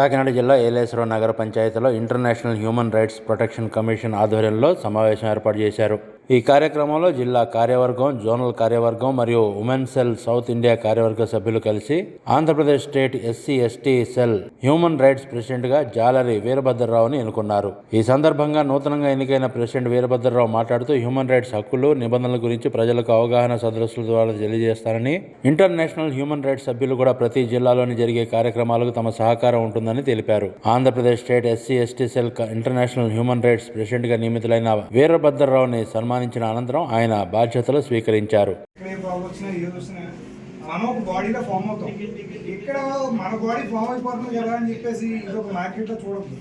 కాకినాడ జిల్లా ఏలేశ్వరం నగర పంచాయతీలో international human rights protection commission ఆధ్వర్యంలో సమావేశం ఏర్పాటు చేశారు. ఈ కార్యక్రమంలో జిల్లా కార్యవర్గం జోనల్ కార్యవర్గం మరియు ఉమెన్ సెల్ సౌత్ ఇండియా కార్యవర్గ సభ్యులు కలిసి Andhra Pradesh state SC ST cell human rights ప్రెసిడెంట్గా జాలరి వీరభద్రరావుని ఎన్నుకున్నారు. ఈ సందర్భంగా నూతనంగా ఎన్నికైన ప్రెసిడెంట్ వీరభద్రరావు మాట్లాడుతూ హ్యూమన్ రైట్స్ హక్కులు నిబంధనల గురించి ప్రజలకు అవగాహన సదస్సుల ద్వారా తెలియజేస్తారని ఇంటర్నేషనల్ హ్యూమన్ రైట్స్ సభ్యులు కూడా ప్రతి జిల్లాలోని జరిగే కార్యక్రమాలకు తమ సహకారం ఉంటుందని తెలిపారు. Andhra Pradesh state SC ST cell international human rights ప్రెసిడెంట్గా నియమితులైన వీరభద్రరావుని సన్మానించిన అనంతరం ఆయన బాధ్యతలు స్వీకరించారు. మనం ఒక బాడీలో ఫామ్ అవుతాం. ఇక్కడ మన బాడీ ఫామ్ అయిపోతుంది కదా అని చెప్పేసి ఇది ఒక మార్కెట్లో చూడద్దు.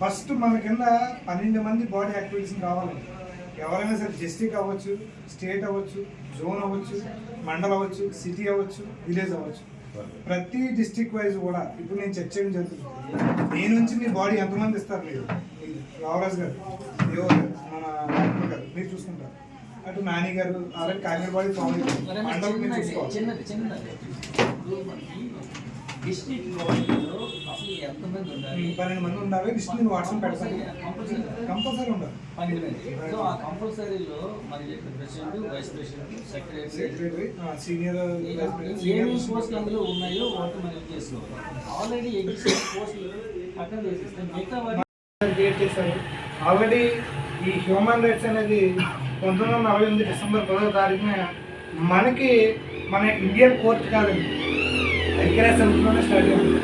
ఫస్ట్ మన కింద పన్నెండు మంది బాడీ యాక్టివిటీస్ కావాలి. ఎవరైనా సరే డిస్ట్రిక్ట్ అవ్వచ్చు స్టేట్ అవ్వచ్చు జోన్ అవ్వచ్చు మండల్ అవ్వచ్చు సిటీ అవ్వచ్చు విలేజ్ అవ్వచ్చు. ప్రతి డిస్టిక్ వైజ్ కూడా ఇప్పుడు నేను చెక్ చేయడం జరుగుతుంది. దీని నుంచి మీ బాడీ ఎంతమంది ఇస్తారు? మీరు రావరాజ్ గారు మన మీరు చూసుకుంటారు. అటు నాని గారు అలాగే కాకినాడ బాడీ ఫామ్ అయిపోయింది మండలం మీరు చూసుకోవాలి. డిస్ట్రిక్ట్ పన్నెండు మంది ఉండాలి. లిస్ట్ నేను వాట్సాప్ పెడతాను కంపల్సరీ కంపల్సరీ ఉండాలి. పన్నెండు మంది. సో ఆ కంపల్సరీలో మరి president vice president secretary secretary senior ఏమేమి పోస్టులు అందులో ఉన్నాయో వాటి మనం చేసుకోవాలి. ఆల్రెడీ ఎగ్జిస్టింగ్ పోస్టులు పక్కన వేసేస్తే మిగతా వాటి క్రియేట్ చేశారు. ఆల్రెడీ ఈ హ్యూమన్ రైట్స్ అనేది పంతొమ్మిది వందల నలభై ఎనిమిది డిసెంబర్ పదవ తారీఖున మనకి మన ఇండియన్ కోర్ట్ కాదండి ఐక్యరాజ్య సమితిలోనే స్టార్ట్ అయింది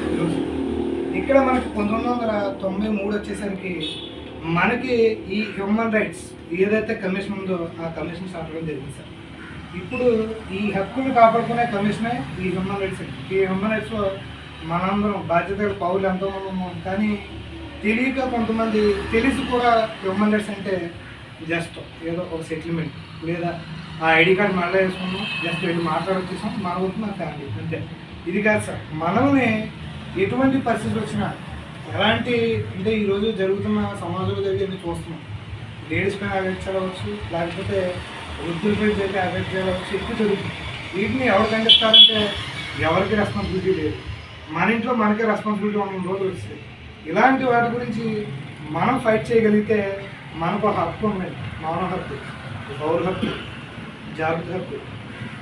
ఇక్కడ మనకి పంతొమ్మిది వందల తొంభై మూడు వచ్చేసరికి మనకి ఈ హ్యూమన్ రైట్స్ ఏదైతే కమిషన్ ఉందో ఆ కమిషన్ స్టార్ట్ అవ్వడం జరిగింది సార్. ఇప్పుడు ఈ హక్కులు కాపాడుకునే కమిషనే ఈ హ్యూమన్ రైట్స్ ఈ హ్యూమన్ రైట్స్లో మనందరం బాధ్యత పౌరులు ఎంతోమంది ఉన్నాం. కానీ తెలియక కొంతమంది తెలిసి కూడా హ్యూమన్ అంటే జస్ట్ ఏదో ఒక సెటిల్మెంట్ లేదా ఆ ఐడి కార్డ్ మళ్ళీ వేసుకున్నాం జస్ట్ వెళ్ళి మాట్లాడొచ్చేసాం మన వరకు మన ఫ్యామిలీ అంతే. ఇది కాదు సార్ మనల్ని ఎటువంటి పరిస్థితులు వచ్చినా ఎలాంటి అంటే ఈరోజు జరుగుతున్న సమాజంలో జరిగేది చూస్తున్నాం. లేడీస్ పైన అఫెక్ట్ చేయవచ్చు లేకపోతే వృద్ధులపై జరిగే అఫెక్ట్ చేయవచ్చు ఎక్కువ జరుగుతుంది. వీటిని ఎవరు ఖండిస్తారంటే ఎవరికి రెస్పాన్సిబిలిటీ లేదు. మన ఇంట్లో మనకే రెస్పాన్సిబిలిటీ ఉన్న రోజులు వస్తుంది ఇలాంటి వాటి గురించి మనం ఫైట్ చేయగలిగితే మనకు ఒక హక్కు ఉన్నాయి మౌన హక్కు పౌర హక్కు జాగ్రత్త హక్కు.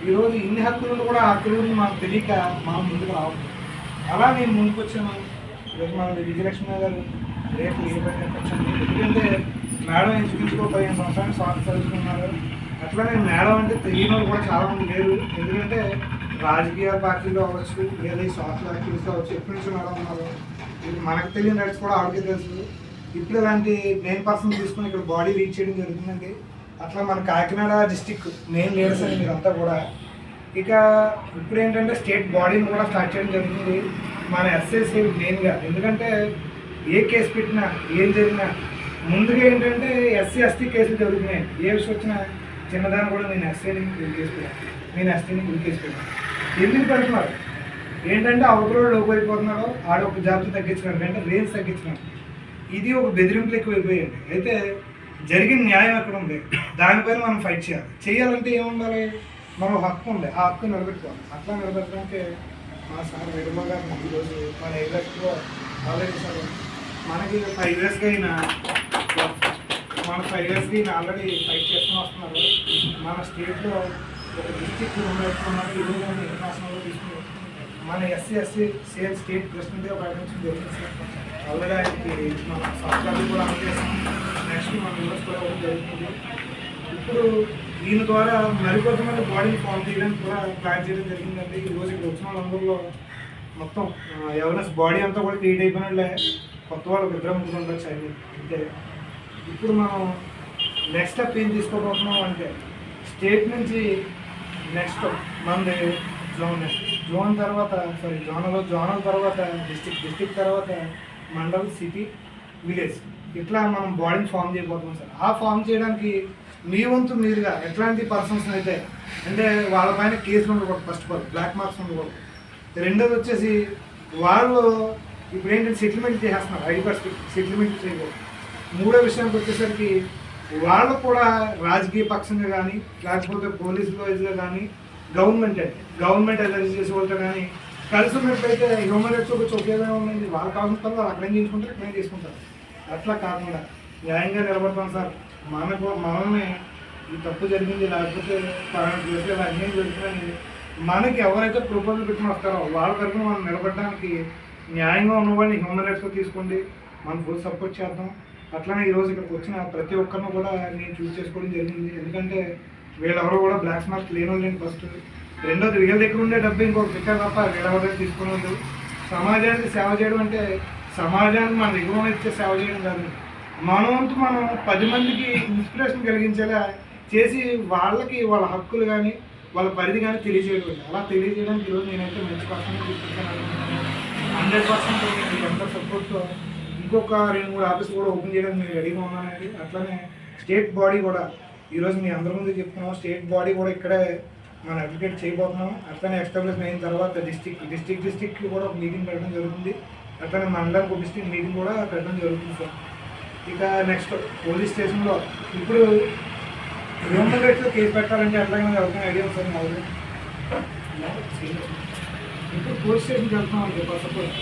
ఈరోజు ఇన్ని హక్కులను కూడా ఆ తెలుగుని మనకు తెలియక మనం ముందుకు రావద్దు. అలా నేను ముందుకు వచ్చాను. ఈరోజు మన విజయలక్ష్మి గారు రేపు ఏ పని వచ్చాను ఎందుకంటే మేడం ఎంచుకుంటూ పదిహేను సంవత్సరాలు స్వాగతం చదువుకున్నారు. అట్లానే మేడం అంటే తెలియని వాళ్ళు కూడా చాలామంది లేరు. ఎందుకంటే రాజకీయ పార్టీలో అవ్వచ్చు లేదా ఈ సోషల్ యాక్టివిటీస్ అవ్వచ్చు ఎప్పటి నుంచి మేడం ఉన్నారు. మనకు తెలియని రైట్స్ కూడా ఆవిడకి తెలుసు. ఇప్పుడు ఇలాంటి మెయిన్ పర్సన్ తీసుకుని ఇక్కడ బాడీ రీచ్ చేయడం జరుగుతుందండి. అట్లా మన కాకినాడ డిస్టిక్ మెయిన్ లీడర్స్ అండి మీరంతా కూడా. ఇక ఇప్పుడు ఏంటంటే స్టేట్ బాడీని కూడా స్టార్ట్ చేయడం జరుగుతుంది. మన ఎస్ఎస్సీ మెయిన్గా ఎందుకంటే ఏ కేసు పెట్టినా ఏం జరిగినా ముందుగా ఏంటంటే ఎస్సీ ఎస్టీ కేసులు జరుగుతున్నాయి. ఏ విషయం వచ్చినా చిన్నదాన్ని కూడా నేను ఎస్సీని వీళ్ళు కేసు పెట్టాను. నేను ఎస్టీని వీళ్ళు కేసు పెట్టాను. ఎందుకు పెడుతున్నారు? ఏంటంటే అవతల లోపు అయిపోతున్నాడు ఆడ ఒక జాబ్స్ తగ్గించినాడు అంటే రేంజ్ తగ్గించినాడు ఇది ఒక బెదిరింపులు ఎక్కువైపోయింది అయితే జరిగిన న్యాయం ఎక్కడ ఉంది? దానిపైన మనం ఫైట్ చేయాలి. చేయాలంటే ఏముండాలి? మనం హక్కు ఉంది. ఆ హక్కు నిలబెట్టుకోవాలి. అట్లా నిలబెట్టడానికి మా సార్ వెడుమ గారు ఈరోజు మన ఏరియాలో ఆలోచించారు మనకి ఫైవ్ ఇయర్స్గా అయినా మన ఫైవ్ ఇయర్స్కి ఈయన ఆల్రెడీ ఫైట్ చేస్తూ వస్తున్నారు. మన స్టేట్లో ఒక డిస్టిక్ ఉన్నారు ఈరోజు ఇంటర్నేషనల్గా తీసుకుని మన ఎస్సీ ఎస్సీ సేమ్ స్టేట్ ప్రెసిడెంట్గా ప్రకటించడం జరిగింది సార్. ఆల్రెడీ ఆయనకి మన సంవత్సరాలు కూడా అందజేస్తాం. నెక్స్ట్ మన యూనివర్స్ కూడా జరుగుతుంది. ఇప్పుడు దీని ద్వారా మరికొంతమంది బాడీని ఫామ్ చేయడానికి కూడా ప్లాన్ చేయడం జరిగిందండి. ఈ రోజు ఇక్కడ వచ్చిన వాళ్ళందరిలో మొత్తం అవేర్నెస్ బాడీ అంతా కూడా క్రియేట్ అయిపోయినట్లే. కొత్త వాళ్ళు విగ్రహం ఉండొచ్చు అయింది అంతే. ఇప్పుడు మనం నెక్స్ట్ స్టెప్ ఏం తీసుకోబోతున్నాం అంటే స్టేట్ నుంచి నెక్స్ట్ మనది జోన్ జోన్ తర్వాత సారీ జోనల్ జోనల్ తర్వాత డిస్టిక్ డిస్టిక్ తర్వాత మండల్ సిటీ విలేజ్ ఇట్లా మనం బాడీని ఫామ్ చేయబోతున్నాం సార్. ఆ ఫామ్ చేయడానికి మీ వంతు మీరుగా ఎట్లాంటి పర్సన్స్ అయితే అంటే వాళ్ళ పైన కేసులు ఉండకూడదు first of all black marks ఉండకూడదు. రెండోది వచ్చేసి వాళ్ళు ఇప్పుడు ఏంటంటే సెటిల్మెంట్ చేసేస్తున్నారు ఐడి కార్డ్ సెటిల్మెంట్ చేయకూడదు. మూడో విషయానికి వచ్చేసరికి వాళ్ళు కూడా రాజకీయ పక్షంగా కానీ లేకపోతే పోలీస్ వైజ్గా కానీ గవర్నమెంట్ అంటే గవర్నమెంట్ ఎలర్జీ చేసే వాళ్ళతో కానీ కలిసి ఉన్నట్లయితే హ్యూమన్ రైట్స్ ఒక చొక్కేగా ఉంది వాళ్ళు కాకుండా వాళ్ళు అక్కడేం చేసుకుంటారు ఇక్కడేం చేసుకుంటారు. అట్లా కాకుండా న్యాయంగా నిలబడతాం సార్. మనకు మనల్ని ఈ తప్పు జరిగింది లేకపోతే ఇలా అన్యాయం జరుగుతుందని మనకి ఎవరైతే ప్రపోజల్ పెట్టుకుని వస్తారో వాళ్ళ తరఫున మనం నిలబడడానికి న్యాయంగా ఉన్నవాడిని హ్యూమన్ రైట్స్లో తీసుకోండి. మనం ఫుల్ సపోర్ట్ చేద్దాం. అట్లనే ఈరోజు ఇక్కడికి వచ్చిన ప్రతి ఒక్కరిని కూడా నేను చూస్ చేసుకోవడం జరిగింది. ఎందుకంటే వీళ్ళెవరో కూడా బ్లాక్ మార్క్ లేని వాళ్ళండి ఫస్ట్ రెండోది వీళ్ళ దగ్గర ఉండే డబ్బు ఇంకొక పిక్కర్ తప్ప వీళ్ళెవరి దగ్గర తీసుకుని ఉండదు. సమాజానికి సేవ చేయడం అంటే సమాజానికి మన దగ్గర ఇచ్చే సేవ చేయడం కాదు. మనవంతు మనం పది మందికి ఇన్స్పిరేషన్ కలిగించేలా చేసి వాళ్ళకి వాళ్ళ హక్కులు కానీ వాళ్ళ పరిధి కానీ తెలియజేయడం అలా తెలియజేయడానికి ఈరోజు నేనైతే మంచి పర్సన్ హండ్రెడ్ పర్సెంట్ మీకు ఎంత సపోర్ట్తో ఇంకొక రెండు మూడు ఆఫీస్ కూడా ఓపెన్ చేయడానికి మీరు రెడీగా ఉన్నానండి. అట్లనే స్టేట్ బాడీ కూడా ఈరోజు మీ అందరి ముందు చెప్తున్నాం స్టేట్ బాడీ కూడా ఇక్కడే మనం అడ్వకేట్ చేయబోతున్నాం. అట్లనే ఎస్టాబ్లిష్ అయిన తర్వాత డిస్టిక్ డిస్టిక్ డిస్టిక్ కూడా ఒక మీటింగ్ పెట్టడం జరుగుతుంది. అట్లనే మండలానికి ఒక డిస్టిక్ మీటింగ్ కూడా పెట్టడం జరుగుతుంది సార్. ఇక నెక్స్ట్ పోలీస్ స్టేషన్లో ఇప్పుడు హ్యూమన్ రైట్స్లో కేసు పెట్టాలంటే ఎట్లాగైనా ఎవరికైనా ఐడియా సార్ మాకు ఇప్పుడు పోలీస్ స్టేషన్కి వెళ్తున్నాం అండి ఫస్ట్ ఆఫ్ ఆల్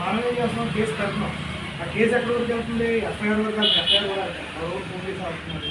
మనం ఏం చేస్తున్నాం కేసు పెడుతున్నాం. ఆ కేసు ఎక్కడి వరకు వెళ్తుంది? ఎఫ్ఐఆర్ వరకు వెళ్తుంది. ఎఫ్ఐఆర్ కూడా ఎవరు పోలీస్ అవుతున్నారు